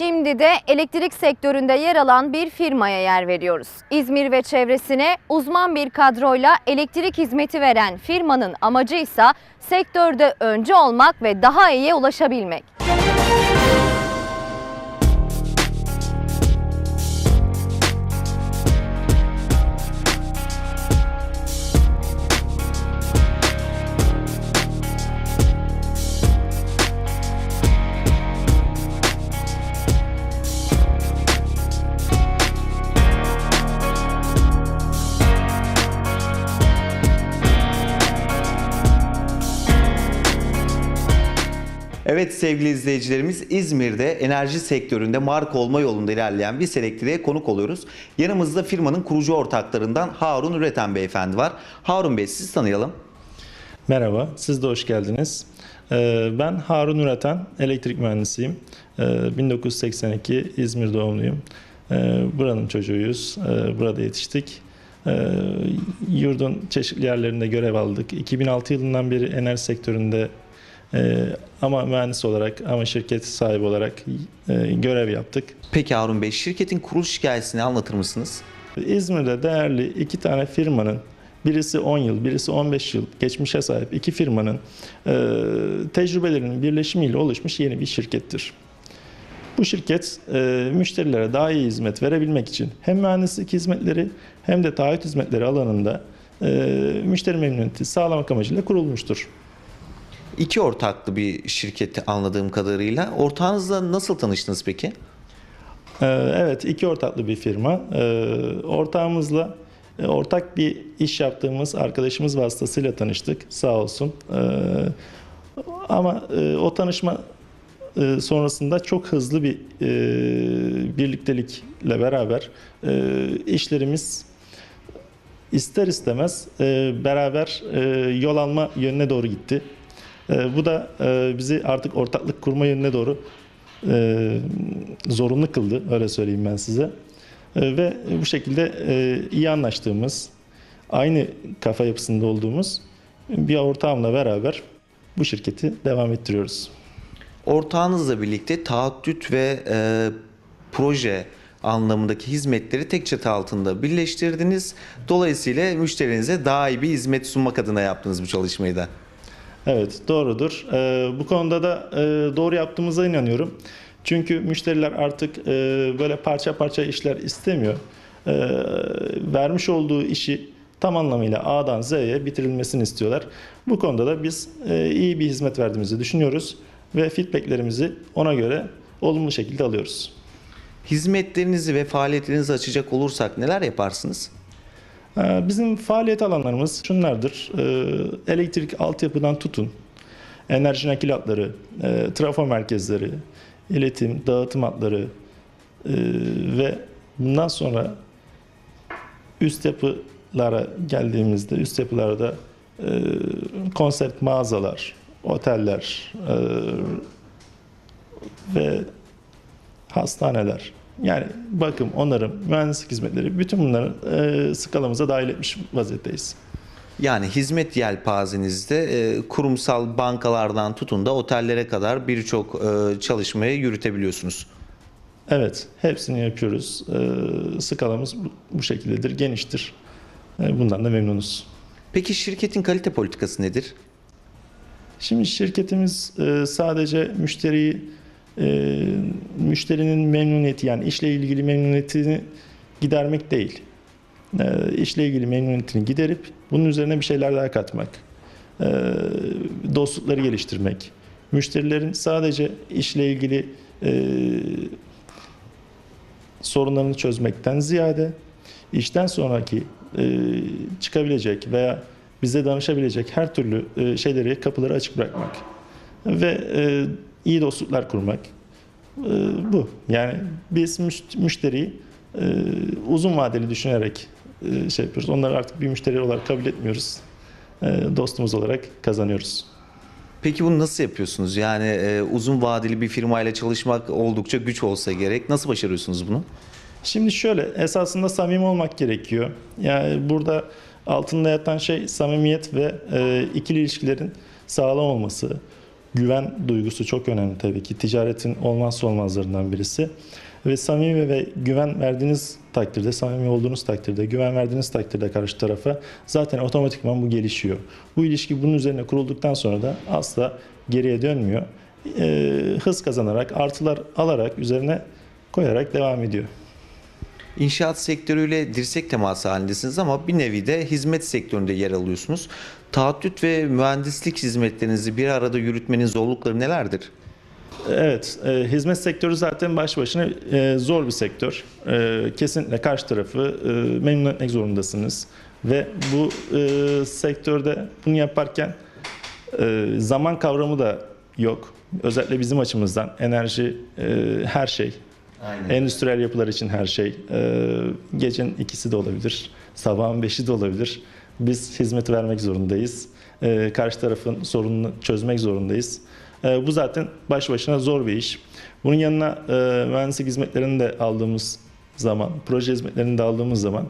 Şimdi de elektrik sektöründe yer alan bir firmaya yer veriyoruz. İzmir ve çevresine uzman bir kadroyla elektrik hizmeti veren firmanın amacı ise sektörde öncü olmak ve daha iyiye ulaşabilmek. Sevgili izleyicilerimiz İzmir'de enerji sektöründe marka olma yolunda ilerleyen bir elektriğe konuk oluyoruz. Yanımızda firmanın kurucu ortaklarından Harun Üreten Beyefendi var. Harun Bey siz tanıyalım. Merhaba, siz de hoş geldiniz. Ee, Ben Harun Üreten, elektrik mühendisiyim. Ee, 1982 İzmir doğumluyum. Ee, Buranın çocuğuyuz, Ee, burada yetiştik. Ee, Yurdun çeşitli yerlerinde görev aldık. 2006 yılından beri enerji sektöründe e, ama mühendis olarak ama şirket sahibi olarak e, görev yaptık. Peki Harun Bey şirketin kuruluş hikayesini anlatır mısınız? İzmir'de değerli iki tane firmanın birisi 10 yıl, birisi 15 yıl geçmişe sahip iki firmanın e, tecrübelerinin birleşimiyle oluşmuş yeni bir şirkettir. Bu şirket e, müşterilere daha iyi hizmet verebilmek için hem mühendislik hizmetleri hem de taahhüt hizmetleri alanında e, müşteri memnuniyeti sağlamak amacıyla kurulmuştur. İki ortaklı bir şirketi anladığım kadarıyla. Ortağınızla nasıl tanıştınız peki? Ee, Evet, iki ortaklı bir firma. Ee, Ortağımızla e, ortak bir iş yaptığımız arkadaşımız vasıtasıyla tanıştık. Sağ olsun. Ee, Ama e, o tanışma e, sonrasında çok hızlı bir birliktelikle beraber işlerimiz ister istemez beraber yol alma yönüne doğru gitti. E, Bu da e, bizi artık ortaklık kurma yönüne doğru e, zorunlu kıldı öyle söyleyeyim ben size. E, ve bu şekilde iyi anlaştığımız, aynı kafa yapısında olduğumuz bir ortağımla beraber bu şirketi devam ettiriyoruz. Ortağınızla birlikte taahhüt ve e, proje anlamındaki hizmetleri tek çatı altında birleştirdiniz. Dolayısıyla müşterinize daha iyi bir hizmet sunmak adına yaptınız bu çalışmayı da. Evet doğrudur. Ee, bu konuda da e, doğru yaptığımıza inanıyorum. Çünkü müşteriler artık e, böyle parça parça işler istemiyor. E, vermiş olduğu işi tam anlamıyla A'dan Z'ye bitirilmesini istiyorlar. Bu konuda da biz e, iyi bir hizmet verdiğimizi düşünüyoruz ve feedbacklerimizi ona göre olumlu şekilde alıyoruz. Hizmetlerinizi ve faaliyetlerinizi açacak olursak neler yaparsınız? Ee, Bizim faaliyet alanlarımız şunlardır. Ee, Elektrik altyapıdan tutun, enerji nakil hatları, e, trafo merkezleri, iletim, dağıtım hatları e, ve bundan sonra üst yapılara geldiğimizde üst yapılarda e, konsept mağazalar, oteller ve hastaneler yani bakım, onarım, mühendislik hizmetleri bütün bunları e, skalamıza dahil etmiş vaziyetteyiz. Yani hizmet yelpazenizde e, kurumsal bankalardan tutun da otellere kadar birçok e, çalışmayı yürütebiliyorsunuz. Evet, hepsini yapıyoruz. E, skalamız bu, şekildedir, geniştir. E, bundan da memnunuz. Peki şirketin kalite politikası nedir? Şimdi şirketimiz e, sadece müşteriyi e, müşterinin memnuniyeti yani işle ilgili memnuniyetini gidermek değil. E, işle ilgili memnuniyetini giderip bunun üzerine bir şeyler daha katmak. E, dostlukları geliştirmek. Müşterilerin sadece işle ilgili e, sorunlarını çözmekten ziyade işten sonraki e, çıkabilecek veya bize danışabilecek her türlü e, şeyleri kapıları açık bırakmak ve e, iyi dostluklar kurmak E, bu. Yani biz müş- müşteriyi e, uzun vadeli düşünerek e, şey yapıyoruz. Onları artık bir müşteri olarak kabul etmiyoruz. E, dostumuz olarak kazanıyoruz. Peki bunu nasıl yapıyorsunuz? Yani e, uzun vadeli bir firmayla çalışmak oldukça güç olsa gerek. Nasıl başarıyorsunuz bunu? Şimdi şöyle esasında samimi olmak gerekiyor. Yani burada altında yatan şey samimiyet ve e, ikili ilişkilerin sağlam olması. Güven duygusu çok önemli tabii ki. Ticaretin olmazsa olmazlarından birisi. Ve samimi ve güven verdiğiniz takdirde, samimi olduğunuz takdirde, güven verdiğiniz takdirde karşı tarafa zaten otomatikman bu gelişiyor. Bu ilişki bunun üzerine kurulduktan sonra da asla geriye dönmüyor. Ee, hız kazanarak, artılar alarak, üzerine koyarak devam ediyor. İnşaat sektörüyle dirsek teması halindesiniz ama bir nevi de hizmet sektöründe yer alıyorsunuz. Taahhüt ve mühendislik hizmetlerinizi bir arada yürütmenin zorlukları nelerdir? Evet, e, hizmet sektörü zaten baş başına e, zor bir sektör. E, kesinlikle karşı tarafı e, memnun etmek zorundasınız. Ve bu e, sektörde bunu yaparken e, zaman kavramı da yok. Özellikle bizim açımızdan enerji e, her şey. Aynen. Endüstriyel yapılar için her şey. E, gecenin ikisi de olabilir, sabahın beşi de olabilir. Biz hizmet vermek zorundayız. E, karşı tarafın sorununu çözmek zorundayız. E, bu zaten baş başına zor bir iş. Bunun yanına e, mühendislik hizmetlerini de aldığımız zaman, proje hizmetlerini de aldığımız zaman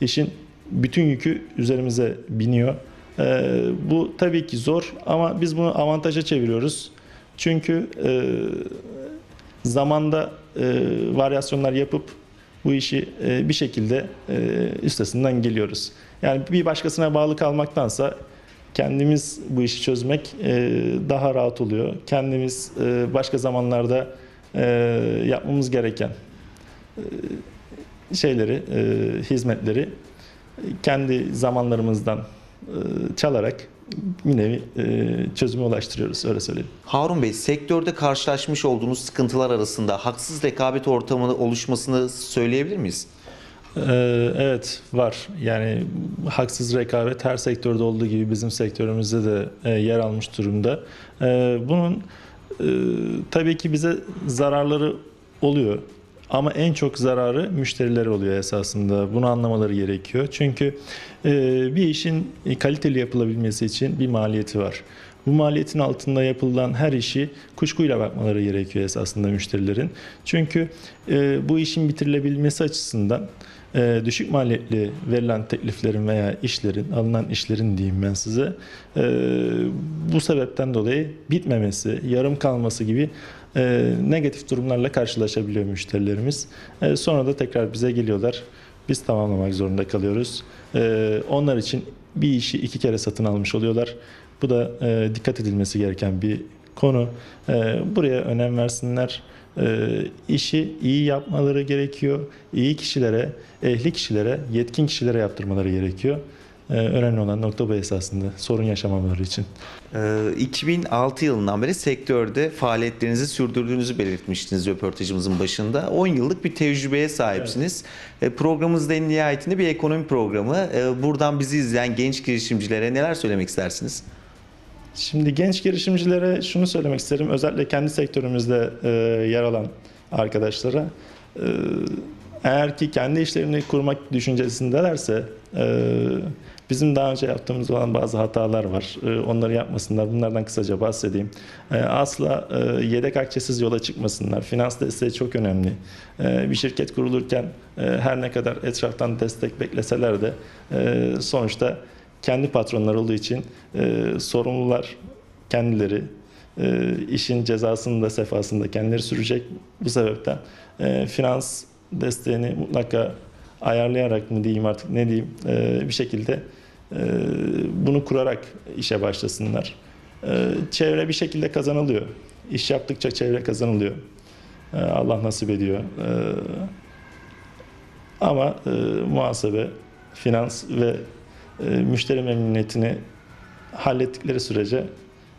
işin bütün yükü üzerimize biniyor. E, bu tabii ki zor ama biz bunu avantaja çeviriyoruz. Çünkü e, zamanda e, varyasyonlar yapıp bu işi e, bir şekilde e, üstesinden geliyoruz. Yani bir başkasına bağlı kalmaktansa kendimiz bu işi çözmek e, daha rahat oluyor. Kendimiz e, başka zamanlarda e, yapmamız gereken e, şeyleri, e, hizmetleri kendi zamanlarımızdan e, çalarak bir nevi e, çözüme ulaştırıyoruz öyle söyleyeyim. Harun Bey, sektörde karşılaşmış olduğunuz sıkıntılar arasında haksız rekabet ortamını oluşmasını söyleyebilir miyiz? Ee, Evet var. Yani haksız rekabet her sektörde olduğu gibi bizim sektörümüzde de e, yer almış durumda. Ee, Bunun e, tabii ki bize zararları oluyor. Ama en çok zararı müşterilere oluyor esasında. Bunu anlamaları gerekiyor. Çünkü e, bir işin kaliteli yapılabilmesi için bir maliyeti var. Bu maliyetin altında yapılan her işi kuşkuyla bakmaları gerekiyor esasında müşterilerin. Çünkü e, bu işin bitirilebilmesi açısından e, düşük maliyetli verilen tekliflerin veya işlerin, alınan işlerin diyeyim ben size, e, bu sebepten dolayı bitmemesi, yarım kalması gibi e, negatif durumlarla karşılaşabiliyor müşterilerimiz. E, sonra da tekrar bize geliyorlar. Biz tamamlamak zorunda kalıyoruz. E, onlar için bir işi iki kere satın almış oluyorlar. Bu da dikkat edilmesi gereken bir konu. Buraya önem versinler. E, işi iyi yapmaları gerekiyor. İyi kişilere, ehli kişilere, yetkin kişilere yaptırmaları gerekiyor. E, önemli olan nokta bu esasında. Sorun yaşamamaları için. Ee, 2006 yılından beri sektörde faaliyetlerinizi sürdürdüğünüzü belirtmiştiniz röportajımızın başında. 10 yıllık bir tecrübeye sahipsiniz. E, Programımız da en nihayetinde bir ekonomi programı. Buradan bizi izleyen genç girişimcilere neler söylemek istersiniz? Şimdi genç girişimcilere şunu söylemek isterim. Özellikle kendi sektörümüzde e, yer alan arkadaşlara. e, eğer ki kendi işlerini kurmak düşüncesindelerse e, bizim daha önce yaptığımız olan bazı hatalar var. E, onları yapmasınlar. Bunlardan kısaca bahsedeyim. E, asla e, yedek akçesiz yola çıkmasınlar. Finans desteği çok önemli. E, bir şirket kurulurken e, her ne kadar etraftan destek bekleseler de e, sonuçta kendi patronları olduğu için e, sorumlular kendileri e, işin cezasını da sefasını da kendileri sürecek. Bu sebepten e, finans desteğini mutlaka ayarlayarak mı diyeyim artık ne diyeyim e, bir şekilde e, bunu kurarak işe başlasınlar. E, çevre bir şekilde kazanılıyor. İş yaptıkça çevre kazanılıyor. E, Allah nasip ediyor. E, ama e, muhasebe, finans ve müşteri memnuniyetini hallettikleri sürece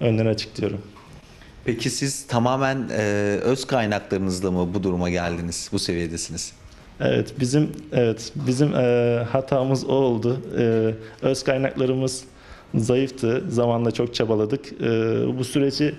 önlerine açık diyorum. Peki siz tamamen e, öz kaynaklarınızla mı bu duruma geldiniz, bu seviyedesiniz? Evet bizim evet bizim e, hatamız o oldu. E, öz kaynaklarımız zayıftı. Zamanla çok çabaladık. E, bu süreci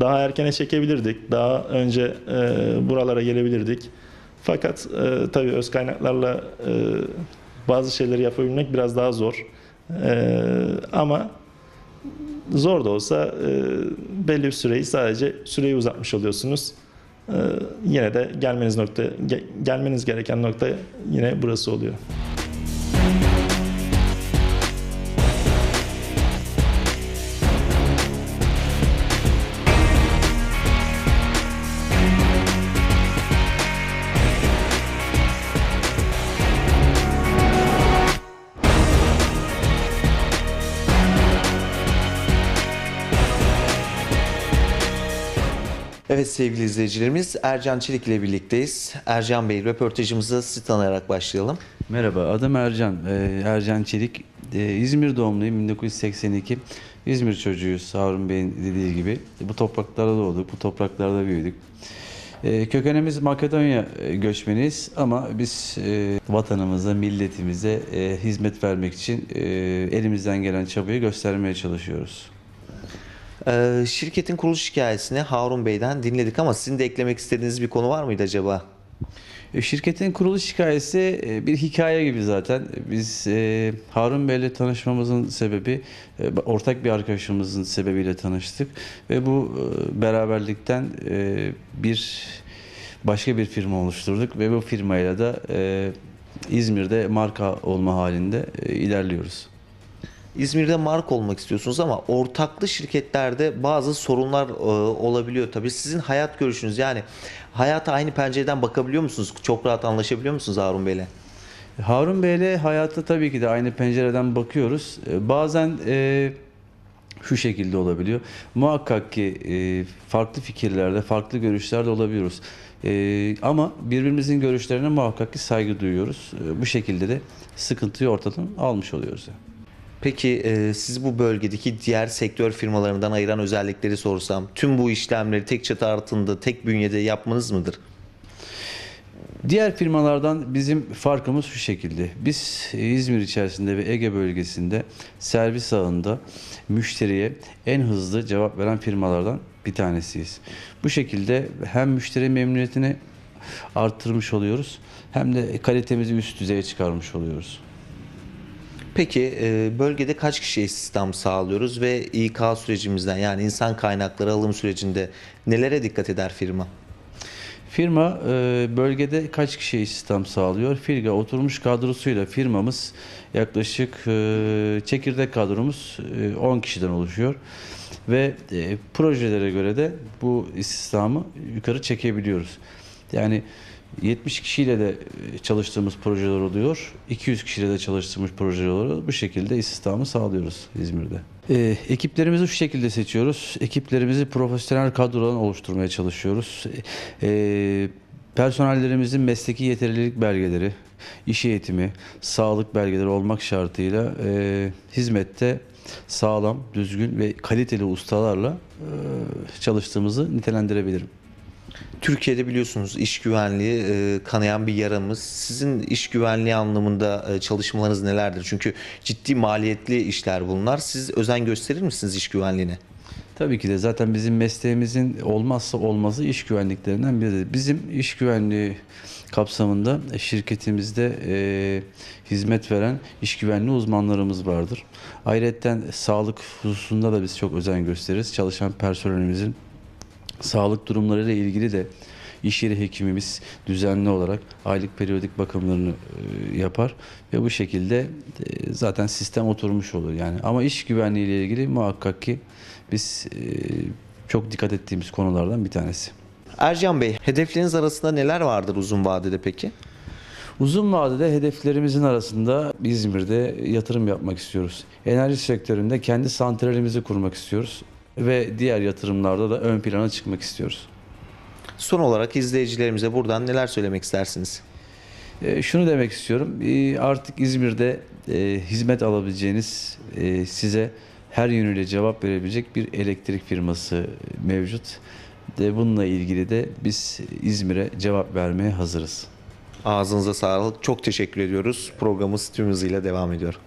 daha erkene çekebilirdik. Daha önce e, buralara gelebilirdik. Fakat e, tabii öz kaynaklarla e, bazı şeyleri yapabilmek biraz daha zor. E, ama zor da olsa e, belli bir süreyi sadece süreyi uzatmış oluyorsunuz. Ee, yine de gelmeniz nokta ge- gelmeniz gereken nokta yine burası oluyor. Evet sevgili izleyicilerimiz Ercan Çelik ile birlikteyiz. Ercan Bey röportajımıza sizi tanıyarak başlayalım. Merhaba, adım Ercan. Ee, Ercan Çelik. Ee, İzmir doğumluyum, 1982. İzmir çocuğuyuz, Harun Bey'in dediği gibi. Bu topraklarda doğduk, bu topraklarda büyüdük. Ee, kökenimiz Makedonya e, göçmeniyiz ama biz e, vatanımıza, milletimize e, hizmet vermek için elimizden gelen çabayı göstermeye çalışıyoruz. Ee, şirketin kuruluş hikayesini Harun Bey'den dinledik ama sizin de eklemek istediğiniz bir konu var mıydı acaba? E, Şirketin kuruluş hikayesi e, bir hikaye gibi zaten. Biz e, Harun Bey'le tanışmamızın sebebi ortak bir arkadaşımızın sebebiyle tanıştık ve bu beraberlikten bir başka bir firma oluşturduk ve bu firmayla da İzmir'de marka olma halinde ilerliyoruz. İzmir'de marka olmak istiyorsunuz ama ortaklı şirketlerde bazı sorunlar e, olabiliyor tabii. Sizin hayat görüşünüz yani hayata aynı pencereden bakabiliyor musunuz? Çok rahat anlaşabiliyor musunuz Harun Bey'le? Harun Bey'le hayata tabii ki de aynı pencereden bakıyoruz. Ee, Bazen e, şu şekilde olabiliyor. Muhakkak ki e, farklı fikirlerde, farklı görüşlerde olabiliyoruz. E, ama birbirimizin görüşlerine muhakkak ki saygı duyuyoruz. E, bu şekilde de sıkıntıyı ortadan almış oluyoruz. yani. Peki e, sizi bu bölgedeki diğer sektör firmalarından ayıran özellikleri sorsam tüm bu işlemleri tek çatı altında, tek bünyede yapmanız mıdır? Diğer firmalardan bizim farkımız şu şekilde. Biz İzmir içerisinde ve Ege bölgesinde servis ağında müşteriye en hızlı cevap veren firmalardan bir tanesiyiz. Bu şekilde hem müşteri memnuniyetini arttırmış oluyoruz hem de kalitemizi üst düzeye çıkarmış oluyoruz. Peki e, bölgede kaç kişi istihdam sağlıyoruz ve İK sürecimizden yani insan kaynakları alım sürecinde nelere dikkat eder firma? Firma e, bölgede kaç kişiye istihdam sağlıyor? Firga oturmuş kadrosuyla firmamız yaklaşık e, çekirdek kadromuz e, 10 kişiden oluşuyor. Ve projelere göre de bu istihdamı yukarı çekebiliyoruz. Yani 70 kişiyle de e, çalıştığımız projeler oluyor. 200 kişiyle de çalıştığımız projeler oluyor. Bu şekilde istihdamı sağlıyoruz İzmir'de. E, ekiplerimizi şu şekilde seçiyoruz. Ekiplerimizi profesyonel kadrodan oluşturmaya çalışıyoruz. E, personellerimizin mesleki yeterlilik belgeleri, iş eğitimi, sağlık belgeleri olmak şartıyla e, hizmette sağlam, düzgün ve kaliteli ustalarla e, çalıştığımızı nitelendirebilirim. Türkiye'de biliyorsunuz iş güvenliği e, kanayan bir yaramız. Sizin iş güvenliği anlamında e, çalışmalarınız nelerdir? Çünkü ciddi maliyetli işler bunlar. Siz özen gösterir misiniz iş güvenliğine? Tabii ki de zaten bizim mesleğimizin olmazsa olmazı iş güvenliklerinden biridir. Bizim iş güvenliği kapsamında şirketimizde e, hizmet veren iş güvenliği uzmanlarımız vardır. Ayrıca sağlık hususunda da biz çok özen gösteririz. Çalışan personelimizin sağlık durumlarıyla ilgili de iş yeri hekimimiz düzenli olarak aylık periyodik bakımlarını e, yapar ve bu şekilde e, zaten sistem oturmuş olur yani. Ama iş güvenliği ile ilgili muhakkak ki biz e, çok dikkat ettiğimiz konulardan bir tanesi. Ercan Bey, hedefleriniz arasında neler vardır uzun vadede peki? Uzun vadede hedeflerimizin arasında İzmir'de yatırım yapmak istiyoruz. Enerji sektöründe kendi santralimizi kurmak istiyoruz ve diğer yatırımlarda da ön plana çıkmak istiyoruz. Son olarak izleyicilerimize buradan neler söylemek istersiniz? E, şunu demek istiyorum. E, artık İzmir'de e, hizmet alabileceğiniz, e, size her yönüyle cevap verebilecek bir elektrik firması mevcut. De bununla ilgili de biz İzmir'e cevap vermeye hazırız. Ağzınıza sağlık. Çok teşekkür ediyoruz. Programımız tüm hızıyla devam ediyor.